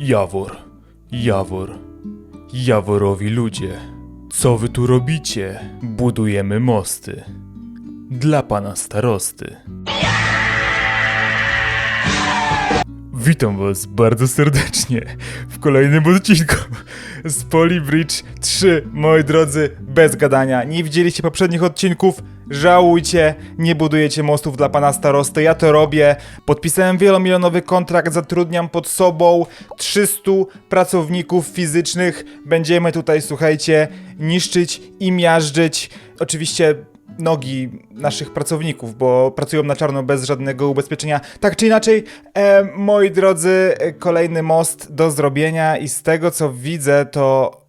Jawor, Jawor, Jaworowi ludzie. Co wy tu robicie? Budujemy mosty. Dla pana starosty. Witam was bardzo serdecznie w kolejnym odcinku z Polybridge 3, moi drodzy, bez gadania. Nie widzieliście poprzednich odcinków? Żałujcie, nie budujecie mostów dla pana starosty, ja to robię. Podpisałem wielomilionowy kontrakt, zatrudniam pod sobą 300 pracowników fizycznych. Będziemy tutaj, słuchajcie, niszczyć i miażdżyć. Oczywiście nogi naszych pracowników, bo pracują na czarno bez żadnego ubezpieczenia. Tak czy inaczej, e, moi drodzy, e, kolejny most do zrobienia i z tego co widzę, to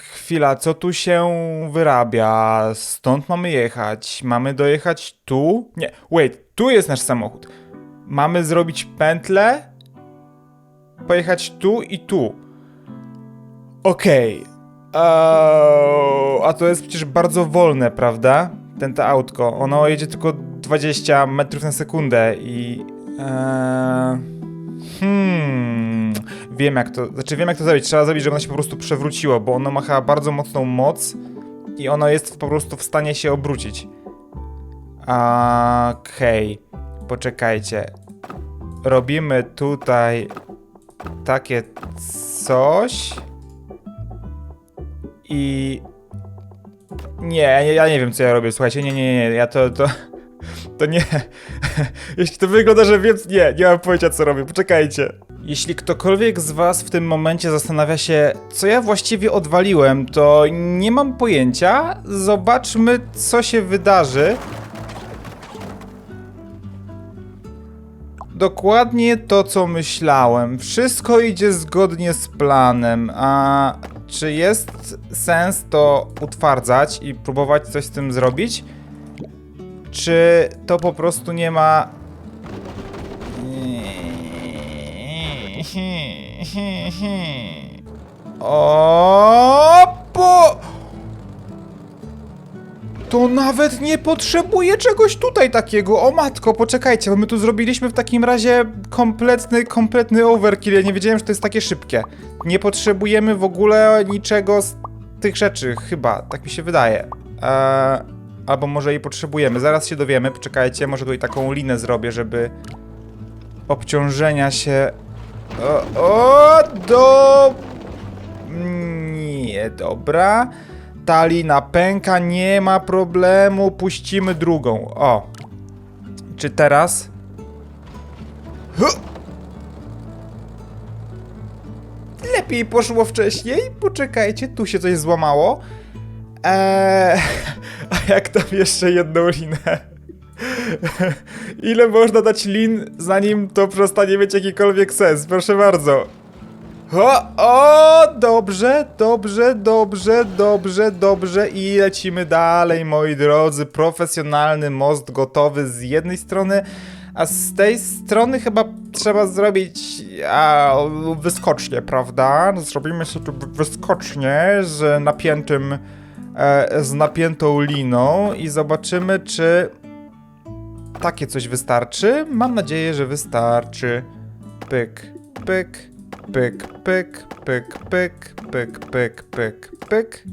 chwila, co tu się wyrabia? Stąd mamy jechać. Mamy dojechać tu? Nie, wait, tu jest nasz samochód. Mamy zrobić pętlę, pojechać tu i tu. Okej. Eee, a to jest przecież bardzo wolne, prawda? Ten to autko. Ono jedzie tylko 20 metrów na sekundę i. Eee, hmm. Wiem jak to. Znaczy wiem jak to zrobić. Trzeba zrobić, żeby ono się po prostu przewróciło, bo ono ma chyba bardzo mocną moc i ono jest po prostu w stanie się obrócić. Okej. Poczekajcie. Robimy tutaj takie coś. I. Nie, ja nie wiem co ja robię, słuchajcie, nie, nie, nie, ja to, to, to nie. Jeśli to wygląda, że wiem, nie, nie mam pojęcia co robię, poczekajcie. Jeśli ktokolwiek z was w tym momencie zastanawia się, co ja właściwie odwaliłem, to nie mam pojęcia. Zobaczmy, co się wydarzy. Dokładnie to, co myślałem. Wszystko idzie zgodnie z planem. A czy jest sens to utwardzać i próbować coś z tym zrobić? Czy to po prostu nie ma. O, po... To nawet nie potrzebuję czegoś tutaj takiego. O matko, poczekajcie, bo my tu zrobiliśmy w takim razie kompletny, kompletny overkill. Ja nie wiedziałem, że to jest takie szybkie. Nie potrzebujemy w ogóle niczego z tych rzeczy, chyba, tak mi się wydaje. Eee, albo może i potrzebujemy. Zaraz się dowiemy, poczekajcie, może tutaj taką linę zrobię, żeby obciążenia się... O, o do... Nie, dobra. Ta lina pęka, nie ma problemu, puścimy drugą. O. Czy teraz? Lepiej poszło wcześniej? Poczekajcie, tu się coś złamało. Eee, a jak tam jeszcze jedną linę? Ile można dać lin, zanim to przestanie mieć jakikolwiek sens? Proszę bardzo. O, o, dobrze, dobrze, dobrze, dobrze, dobrze i lecimy dalej, moi drodzy. Profesjonalny most gotowy z jednej strony, a z tej strony chyba trzeba zrobić a, wyskocznie, prawda? Zrobimy sobie tu wyskocznie z napiętym, z napiętą liną i zobaczymy, czy takie coś wystarczy. Mam nadzieję, że wystarczy. Pyk, pyk, pyk, pyk, pyk, pyk, pyk, pyk, pyk, pyk.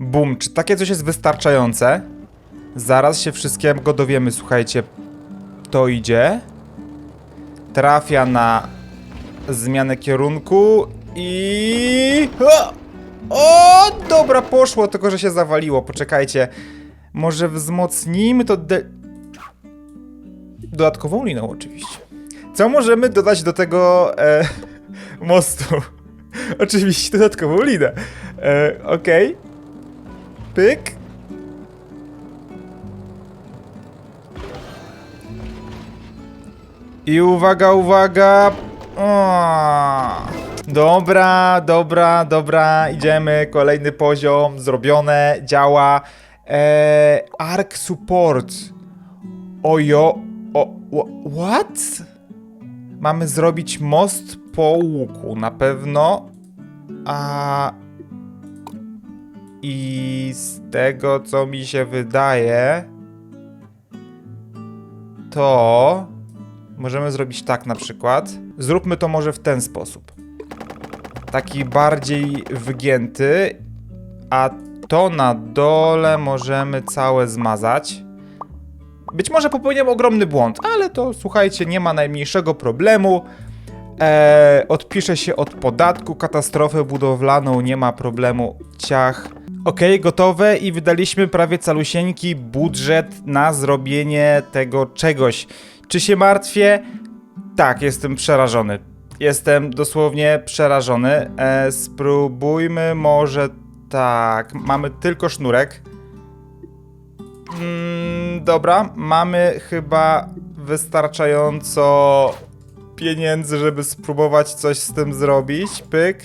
Bum, czy takie coś jest wystarczające? Zaraz się wszystkiego dowiemy, słuchajcie. To idzie. Trafia na zmianę kierunku i... O! O! Dobra, poszło, tylko że się zawaliło. Poczekajcie. Może wzmocnijmy to... De... Dodatkową liną oczywiście. Co możemy dodać do tego e, mostu? oczywiście dodatkową linę. E, Okej. Pyk. I uwaga, uwaga. O. Dobra, dobra, dobra. Idziemy. Kolejny poziom. Zrobione. Działa. E, arc support. Ojo. O, wha- what? Mamy zrobić most po łuku, na pewno. A. I z tego, co mi się wydaje, to możemy zrobić tak na przykład. Zróbmy to może w ten sposób. Taki bardziej wygięty, a to na dole możemy całe zmazać. Być może popełniam ogromny błąd, ale to słuchajcie, nie ma najmniejszego problemu. Eee, odpiszę się od podatku, katastrofę budowlaną, nie ma problemu, ciach. Okej, gotowe i wydaliśmy prawie calusieńki budżet na zrobienie tego czegoś. Czy się martwię? Tak, jestem przerażony. Jestem dosłownie przerażony. E, spróbujmy może tak. Mamy tylko sznurek. Mm, dobra, mamy chyba wystarczająco pieniędzy, żeby spróbować coś z tym zrobić. Pyk.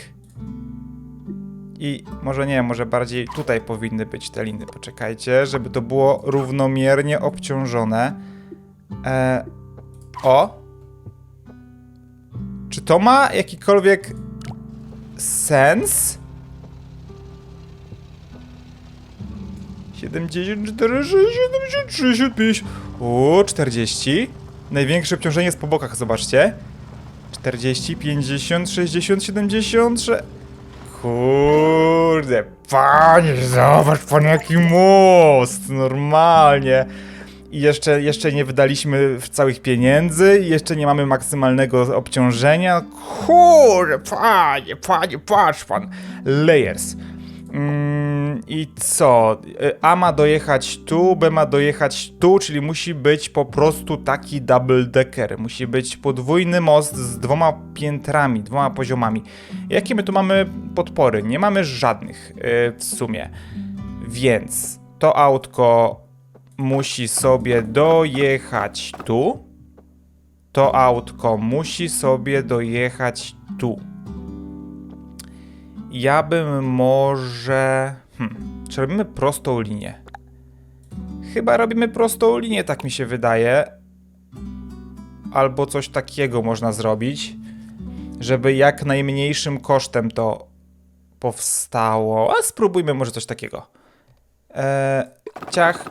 I może nie, może bardziej tutaj powinny być te liny. Poczekajcie, żeby to było równomiernie obciążone. E, o. Czy to ma jakikolwiek sens? 74, 60, 65. O, 40. Największe obciążenie jest po bokach, zobaczcie. 40, 50, 60, 70. sze- Kurde, panie, zobacz pan jaki most, normalnie. Jeszcze, jeszcze nie wydaliśmy całych pieniędzy, jeszcze nie mamy maksymalnego obciążenia. Kurde, panie, panie, patrz pan. Layers. Mm, I co? Y, A ma dojechać tu, B ma dojechać tu, czyli musi być po prostu taki double decker. Musi być podwójny most z dwoma piętrami, dwoma poziomami. Jakie my tu mamy podpory? Nie mamy żadnych y, w sumie. Więc to autko musi sobie dojechać tu. To autko musi sobie dojechać tu. Ja bym może. Hmm, czy robimy prostą linię? Chyba robimy prostą linię, tak mi się wydaje. Albo coś takiego można zrobić, żeby jak najmniejszym kosztem to powstało. A spróbujmy może coś takiego. Eee, ciach,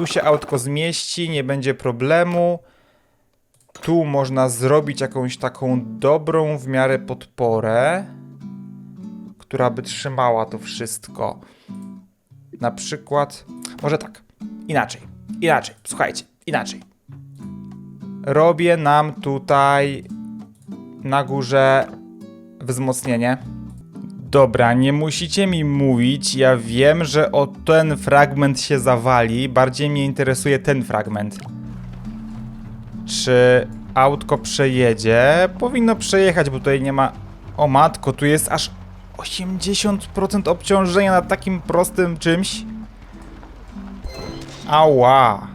tu się autko zmieści, nie będzie problemu. Tu można zrobić jakąś taką dobrą w miarę podporę która by trzymała to wszystko. Na przykład, może tak, inaczej, inaczej, słuchajcie, inaczej. Robię nam tutaj na górze wzmocnienie. Dobra, nie musicie mi mówić, ja wiem, że o ten fragment się zawali, bardziej mnie interesuje ten fragment. Czy autko przejedzie? Powinno przejechać, bo tutaj nie ma... O matko, tu jest aż 80% obciążenia na takim prostym czymś. Ała.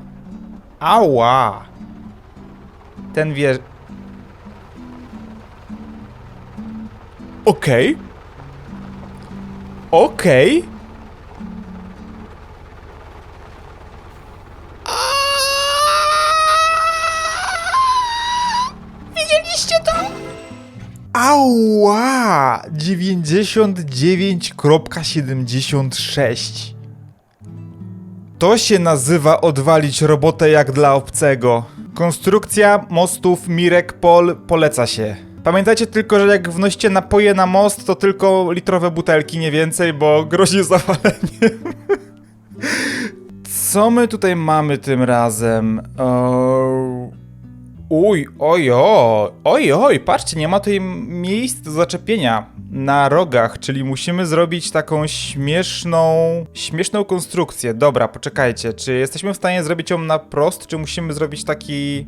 Ała. Ten wie... Okej. Okej. Widzieliście to? Ała! 99.76 To się nazywa odwalić robotę jak dla obcego. Konstrukcja mostów Mirek Pol poleca się. Pamiętajcie tylko, że jak wnosicie napoje na most, to tylko litrowe butelki, nie więcej, bo grozi zawaleniem. Co my tutaj mamy tym razem? O... Uj, oj, oj, oj, patrzcie, nie ma tutaj miejsc do zaczepienia na rogach, czyli musimy zrobić taką śmieszną, śmieszną konstrukcję. Dobra, poczekajcie, czy jesteśmy w stanie zrobić ją na prost, czy musimy zrobić taki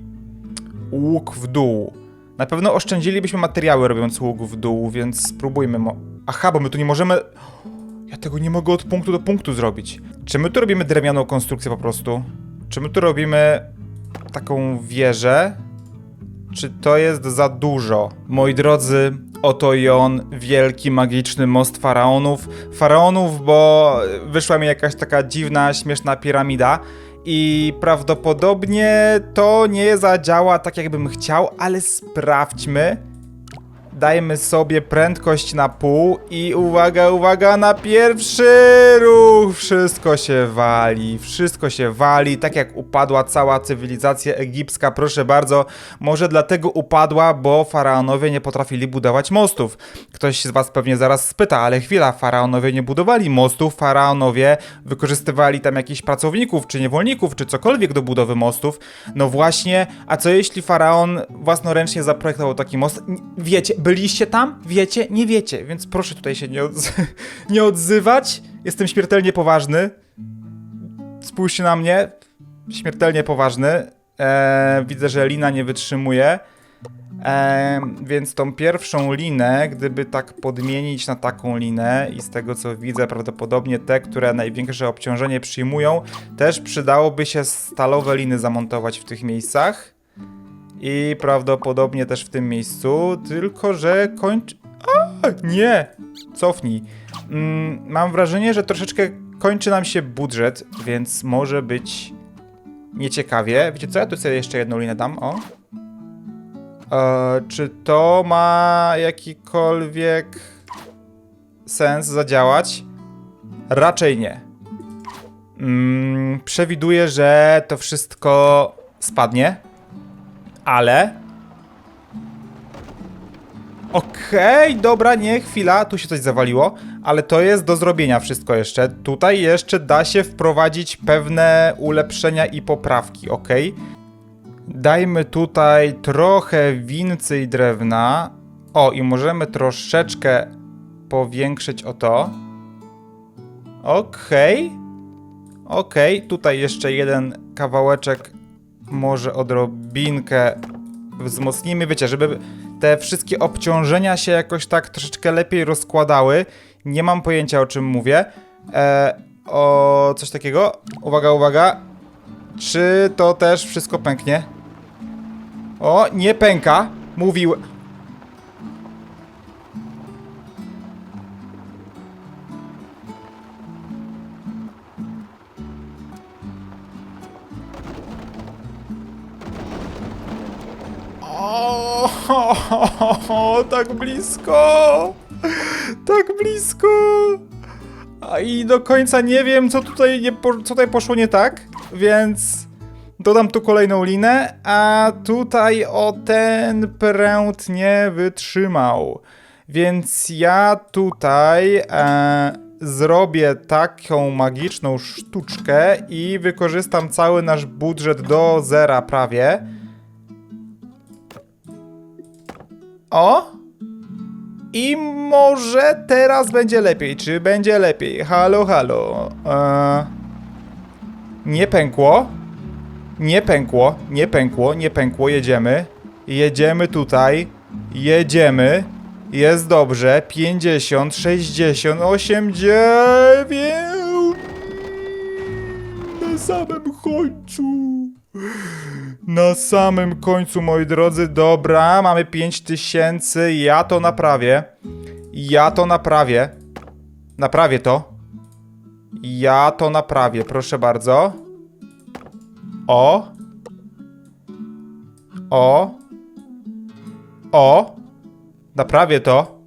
łuk w dół? Na pewno oszczędzilibyśmy materiały robiąc łuk w dół, więc spróbujmy. Mo Aha, bo my tu nie możemy... Ja tego nie mogę od punktu do punktu zrobić. Czy my tu robimy drewnianą konstrukcję po prostu? Czy my tu robimy taką wieżę? Czy to jest za dużo? Moi drodzy, oto i on, wielki, magiczny most faraonów. Faraonów, bo wyszła mi jakaś taka dziwna, śmieszna piramida. I prawdopodobnie to nie zadziała tak, jakbym chciał, ale sprawdźmy. Dajmy sobie prędkość na pół i uwaga, uwaga, na pierwszy ruch! Wszystko się wali, wszystko się wali, tak jak upadła cała cywilizacja egipska, proszę bardzo. Może dlatego upadła, bo faraonowie nie potrafili budować mostów. Ktoś z was pewnie zaraz spyta, ale chwila, faraonowie nie budowali mostów, faraonowie wykorzystywali tam jakichś pracowników, czy niewolników, czy cokolwiek do budowy mostów. No właśnie, a co jeśli faraon własnoręcznie zaprojektował taki most? Wiecie, byliście tam? Wiecie? Nie wiecie, więc proszę tutaj się nie, odz nie odzywać. Jestem śmiertelnie poważny. Spójrzcie na mnie. Śmiertelnie poważny. Eee, widzę, że lina nie wytrzymuje. Eee, więc tą pierwszą linę, gdyby tak podmienić na taką linę i z tego co widzę, prawdopodobnie te, które największe obciążenie przyjmują, też przydałoby się stalowe liny zamontować w tych miejscach. I prawdopodobnie też w tym miejscu, tylko że kończy... A, nie! Cofnij. Mm, mam wrażenie, że troszeczkę kończy nam się budżet, więc może być nieciekawie. Wiecie co, ja tu sobie jeszcze jedną linę dam, o. E, czy to ma jakikolwiek sens zadziałać? Raczej nie. Mm, przewiduję, że to wszystko spadnie, ale. Okej, dobra, nie, chwila, tu się coś zawaliło, ale to jest do zrobienia wszystko jeszcze. Tutaj jeszcze da się wprowadzić pewne ulepszenia i poprawki, ok? Dajmy tutaj trochę więcej drewna. O, i możemy troszeczkę powiększyć o to. Okej. Okej, tutaj jeszcze jeden kawałeczek, może odrobinkę wzmocnimy, wiecie, żeby te wszystkie obciążenia się jakoś tak troszeczkę lepiej rozkładały. Nie mam pojęcia o czym mówię. E, o coś takiego. Uwaga, uwaga. Czy to też wszystko pęknie? O, nie pęka. Mówił. O, tak blisko! Tak blisko! A i do końca nie wiem, co tutaj, nie co tutaj poszło nie tak, więc dodam tu kolejną linę, a tutaj o ten pręt nie wytrzymał. Więc ja tutaj e, zrobię taką magiczną sztuczkę i wykorzystam cały nasz budżet do zera prawie. O! I może teraz będzie lepiej. Czy będzie lepiej? Halo, halo. Eee... Nie pękło. Nie pękło, nie pękło, nie pękło. Jedziemy. Jedziemy tutaj. Jedziemy. Jest dobrze. 50, 60, 80. Na samym końcu. Na samym końcu, moi drodzy, dobra, mamy 5000, ja to naprawię. Ja to naprawię. Naprawię to. Ja to naprawię, proszę bardzo. O. O. O. Naprawię to.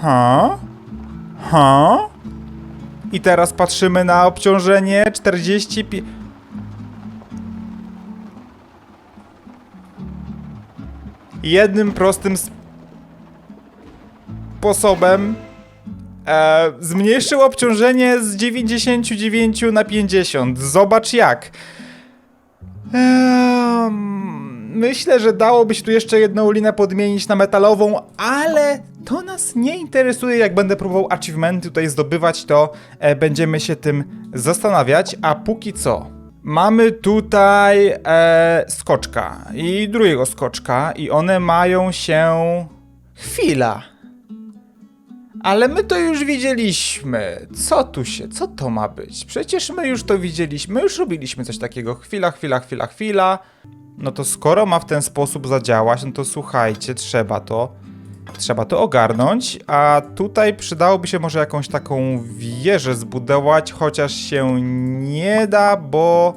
Ha? Ha? I teraz patrzymy na obciążenie 45. jednym prostym sposobem e, zmniejszył obciążenie z 99 na 50. Zobacz jak. Myślę, że dałoby się tu jeszcze jedną linę podmienić na metalową, ale to nas nie interesuje. Jak będę próbował achievementy tutaj zdobywać, to e, będziemy się tym zastanawiać. A póki co. Mamy tutaj e, skoczka i drugiego skoczka i one mają się... Chwila. Ale my to już widzieliśmy. Co tu się, co to ma być? Przecież my już to widzieliśmy, już robiliśmy coś takiego. Chwila, chwila, chwila, chwila. No to skoro ma w ten sposób zadziałać, no to słuchajcie, trzeba to... Trzeba to ogarnąć, a tutaj przydałoby się może jakąś taką wieżę zbudować, chociaż się nie da, bo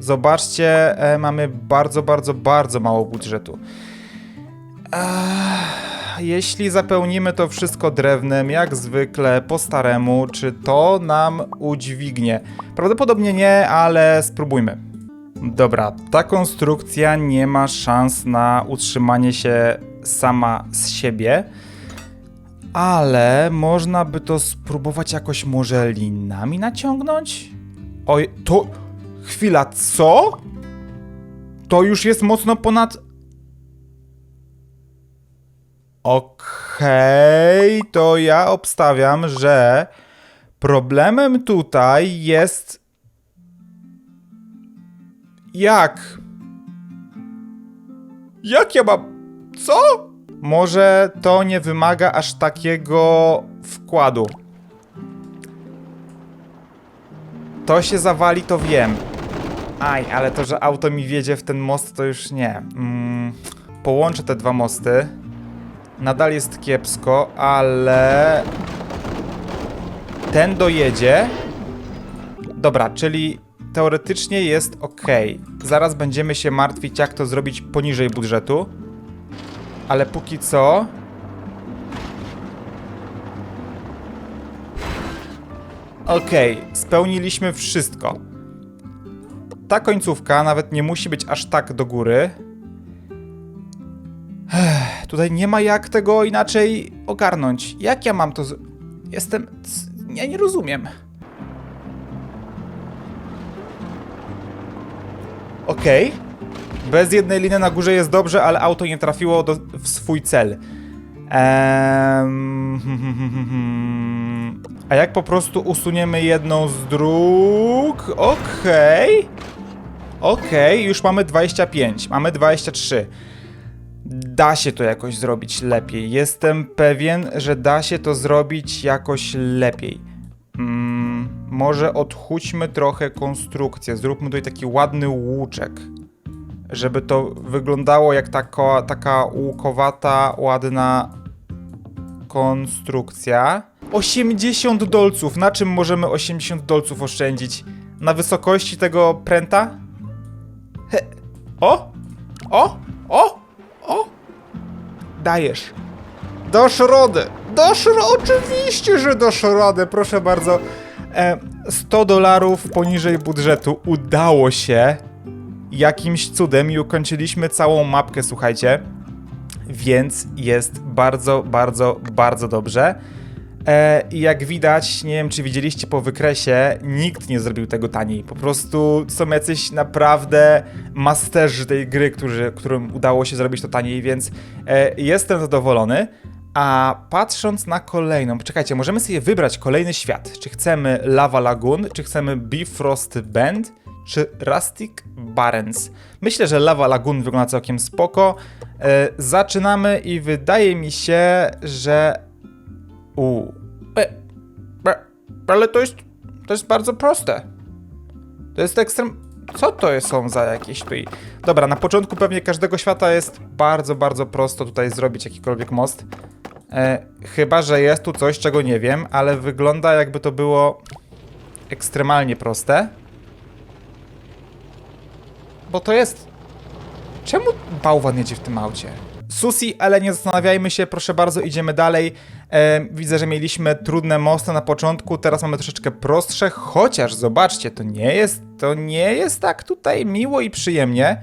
zobaczcie, e, mamy bardzo, bardzo, bardzo mało budżetu. Ech, jeśli zapełnimy to wszystko drewnem, jak zwykle, po staremu, czy to nam udźwignie? Prawdopodobnie nie, ale spróbujmy. Dobra, ta konstrukcja nie ma szans na utrzymanie się sama z siebie, ale można by to spróbować jakoś może linami naciągnąć? Oj, to... Chwila, co? To już jest mocno ponad... Okej, to ja obstawiam, że problemem tutaj jest... Jak? Jak ja mam... Co? Może to nie wymaga aż takiego wkładu. To się zawali, to wiem. Aj, ale to, że auto mi wiedzie w ten most, to już nie. Mm, połączę te dwa mosty. Nadal jest kiepsko, ale... Ten dojedzie. Dobra, czyli teoretycznie jest ok. Zaraz będziemy się martwić, jak to zrobić poniżej budżetu. Ale póki co... Okej, spełniliśmy wszystko. Ta końcówka nawet nie musi być aż tak do góry. Ech, tutaj nie ma jak tego inaczej ogarnąć. Jak ja mam to z... Jestem... Ja nie rozumiem. Okej. Bez jednej liny na górze jest dobrze, ale auto nie trafiło do, w swój cel. Ehm, a jak po prostu usuniemy jedną z dróg? Okej. Okej, już mamy 25, mamy 23. Da się to jakoś zrobić lepiej. Jestem pewien, że da się to zrobić jakoś lepiej. Mm, może odchudźmy trochę konstrukcję. Zróbmy tutaj taki ładny łuczek. Żeby to wyglądało jak taka, taka łukowata, ładna konstrukcja. 80 dolców. Na czym możemy 80 dolców oszczędzić? Na wysokości tego pręta? He. O! O! O! O! Dajesz. Dasz radę! Dasz radę! Oczywiście, że dasz radę! Proszę bardzo. E, 100 dolarów poniżej budżetu. Udało się. Jakimś cudem i ukończyliśmy całą mapkę, słuchajcie. Więc jest bardzo, bardzo, bardzo dobrze. E, I jak widać, nie wiem czy widzieliście po wykresie, nikt nie zrobił tego taniej. Po prostu są jacyś naprawdę masterzy tej gry, którzy, którym udało się zrobić to taniej, więc e, jestem zadowolony. A patrząc na kolejną, poczekajcie, możemy sobie wybrać kolejny świat. Czy chcemy Lava Lagoon, czy chcemy Bifrost Bend, czy Rustic Barrens. Myślę, że Lava Lagoon wygląda całkiem spoko. E, zaczynamy i wydaje mi się, że u. E, ale to jest. To jest bardzo proste. To jest ekstrem. Co to są za jakieś tutaj. Dobra, na początku pewnie każdego świata jest bardzo, bardzo prosto tutaj zrobić jakikolwiek most. E, chyba, że jest tu coś, czego nie wiem, ale wygląda jakby to było ekstremalnie proste. Bo to jest. Czemu bałwan jedzie w tym aucie? Susi, ale nie zastanawiajmy się, proszę bardzo, idziemy dalej. E, widzę, że mieliśmy trudne mosty na początku, teraz mamy troszeczkę prostsze, chociaż zobaczcie, to nie jest, to nie jest tak tutaj miło i przyjemnie,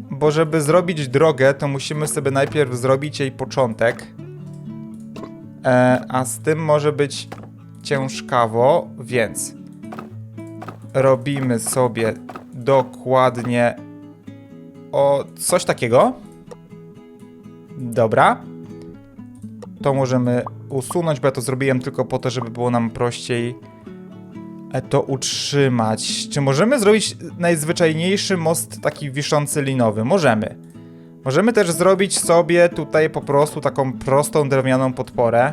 bo żeby zrobić drogę, to musimy sobie najpierw zrobić jej początek, e, a z tym może być ciężkawo, więc robimy sobie dokładnie o coś takiego. Dobra. To możemy usunąć, bo ja to zrobiłem tylko po to, żeby było nam prościej e, to utrzymać. Czy możemy zrobić najzwyczajniejszy most taki wiszący linowy? Możemy. Możemy też zrobić sobie tutaj po prostu taką prostą drewnianą podporę.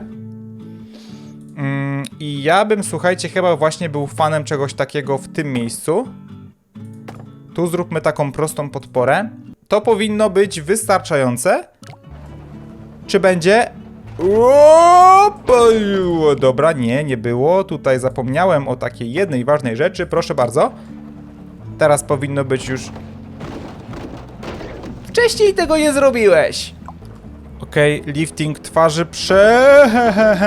Mm, I ja bym, słuchajcie, chyba właśnie był fanem czegoś takiego w tym miejscu. Tu zróbmy taką prostą podporę. To powinno być wystarczające. Czy będzie? O, paliło. Dobra, nie, nie było. Tutaj zapomniałem o takiej jednej ważnej rzeczy. Proszę bardzo. Teraz powinno być już. Wcześniej tego nie zrobiłeś. Okej, lifting twarzy prze...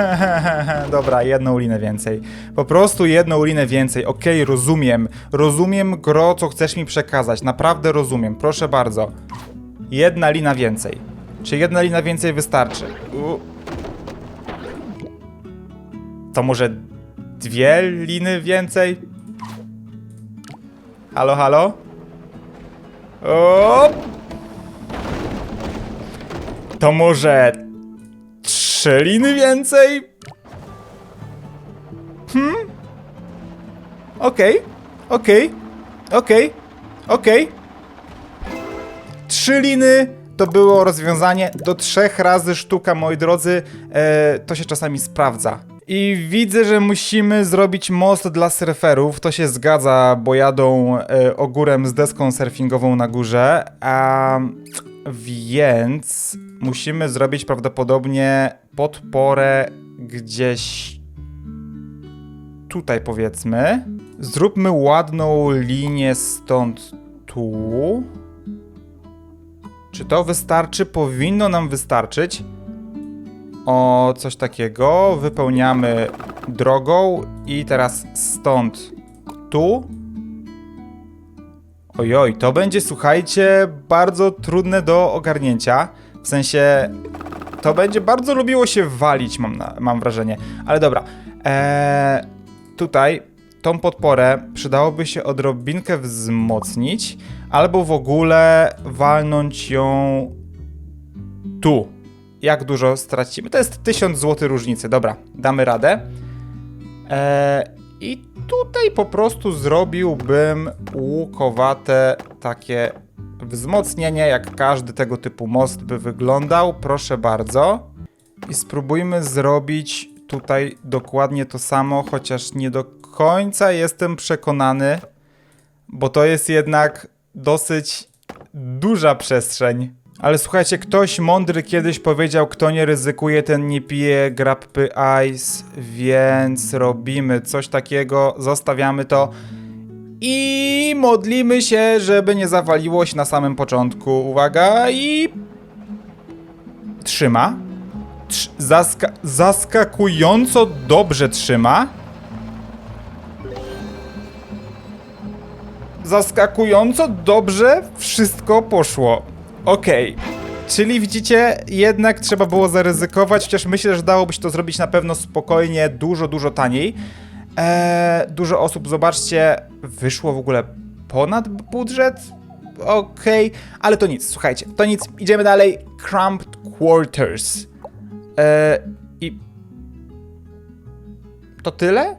Dobra, jedną linę więcej. Po prostu jedną linę więcej. Okej, rozumiem. Rozumiem gro, co chcesz mi przekazać. Naprawdę rozumiem. Proszę bardzo. Jedna lina więcej. Czy jedna lina więcej wystarczy? To może dwie liny więcej? Halo, halo? O! To może trzy liny więcej? Hmm? Okej, okej, okej, okej. Trzy liny to było rozwiązanie. Do trzech razy sztuka, moi drodzy. E, to się czasami sprawdza. I widzę, że musimy zrobić most dla surferów. To się zgadza, bo jadą e, ogórem z deską surfingową na górze. A więc musimy zrobić prawdopodobnie podporę gdzieś tutaj powiedzmy. Zróbmy ładną linię stąd tu. Czy to wystarczy? Powinno nam wystarczyć. O, coś takiego. Wypełniamy drogą i teraz stąd tu. Ojoj, to będzie, słuchajcie, bardzo trudne do ogarnięcia. W sensie, to będzie bardzo lubiło się walić, mam, na, mam wrażenie. Ale dobra, eee, tutaj tą podporę przydałoby się odrobinkę wzmocnić, albo w ogóle walnąć ją tu. Jak dużo stracimy? To jest 1000 zł różnicy. Dobra, damy radę. Eee, I tutaj po prostu zrobiłbym łukowate takie wzmocnienie, jak każdy tego typu most by wyglądał. Proszę bardzo. I spróbujmy zrobić tutaj dokładnie to samo, chociaż nie do końca jestem przekonany, bo to jest jednak dosyć duża przestrzeń. Ale słuchajcie, ktoś mądry kiedyś powiedział, kto nie ryzykuje, ten nie pije grapy ice, więc robimy coś takiego, zostawiamy to i modlimy się, żeby nie zawaliło się na samym początku. Uwaga i... Trzyma. Trz zaska zaskakująco dobrze trzyma. Zaskakująco dobrze wszystko poszło. Okej. Czyli widzicie, jednak trzeba było zaryzykować, chociaż myślę, że dałoby się to zrobić na pewno spokojnie, dużo, dużo taniej. Eee, dużo osób, zobaczcie, wyszło w ogóle ponad budżet. Okej, ale to nic, słuchajcie, to nic, idziemy dalej. Cramped Quarters. Eee, I to tyle?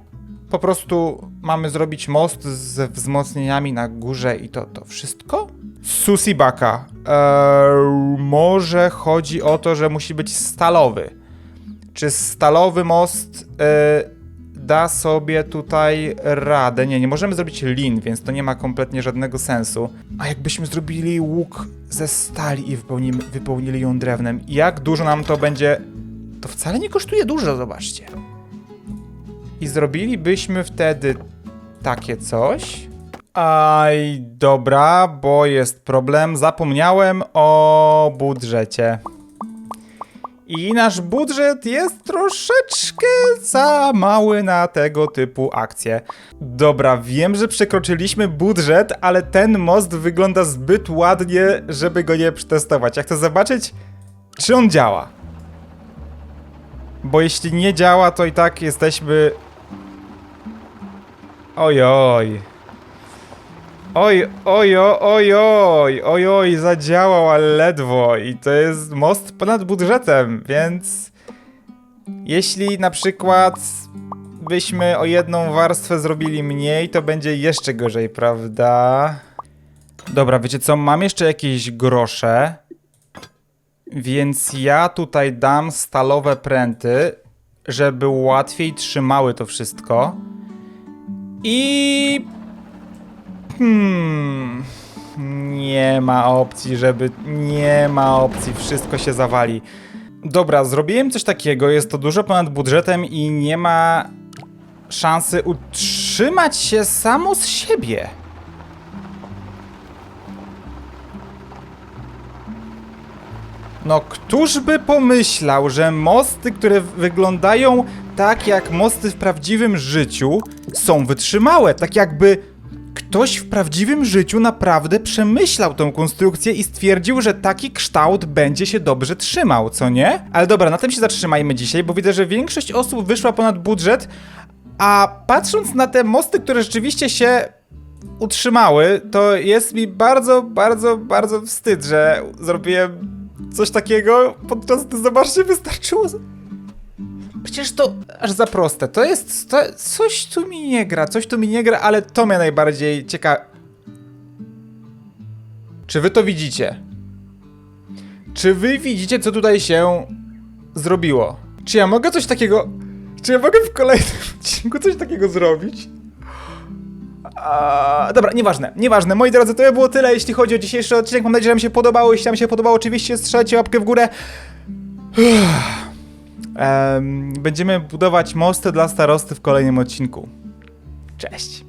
Po prostu mamy zrobić most ze wzmocnieniami na górze i to, to wszystko? Susibaka. Eee, może chodzi o to, że musi być stalowy. Czy stalowy most e, da sobie tutaj radę? Nie, nie możemy zrobić lin, więc to nie ma kompletnie żadnego sensu. A jakbyśmy zrobili łuk ze stali i wypełnili, wypełnili ją drewnem, jak dużo nam to będzie... To wcale nie kosztuje dużo, zobaczcie. I zrobilibyśmy wtedy takie coś. Aj, dobra, bo jest problem. Zapomniałem o budżecie. I nasz budżet jest troszeczkę za mały na tego typu akcje. Dobra, wiem, że przekroczyliśmy budżet, ale ten most wygląda zbyt ładnie, żeby go nie przetestować. Ja chcę zobaczyć, czy on działa. Bo jeśli nie działa, to i tak jesteśmy... Ojoj. Oj, oj, oj, oj, oj, oj, zadziałał, ale ledwo. I to jest most ponad budżetem, więc jeśli na przykład byśmy o jedną warstwę zrobili mniej, to będzie jeszcze gorzej, prawda? Dobra, wiecie co, mam jeszcze jakieś grosze, więc ja tutaj dam stalowe pręty, żeby łatwiej trzymały to wszystko. I Hmm. Nie ma opcji, żeby. Nie ma opcji, wszystko się zawali. Dobra, zrobiłem coś takiego, jest to dużo ponad budżetem i nie ma szansy utrzymać się samo z siebie. No, któż by pomyślał, że mosty, które wyglądają tak jak mosty w prawdziwym życiu, są wytrzymałe? Tak jakby ktoś w prawdziwym życiu naprawdę przemyślał tą konstrukcję i stwierdził, że taki kształt będzie się dobrze trzymał, co nie? Ale dobra, na tym się zatrzymajmy dzisiaj, bo widzę, że większość osób wyszła ponad budżet, a patrząc na te mosty, które rzeczywiście się utrzymały, to jest mi bardzo, bardzo, bardzo wstyd, że zrobiłem coś takiego, podczas gdy, zobaczcie, wystarczyło... Przecież to aż za proste. To jest... To, coś tu mi nie gra, coś tu mi nie gra, ale to mnie najbardziej ciekawi. Czy wy to widzicie? Czy wy widzicie, co tutaj się zrobiło? Czy ja mogę coś takiego... Czy ja mogę w kolejnym odcinku coś takiego zrobić? A, dobra, nieważne, nieważne. Moi drodzy, to by było tyle, jeśli chodzi o dzisiejszy odcinek. Mam nadzieję, że wam się podobało. Jeśli wam się podobało, oczywiście strzelcie łapkę w górę. Em, będziemy budować mosty dla starosty w kolejnym odcinku. Cześć.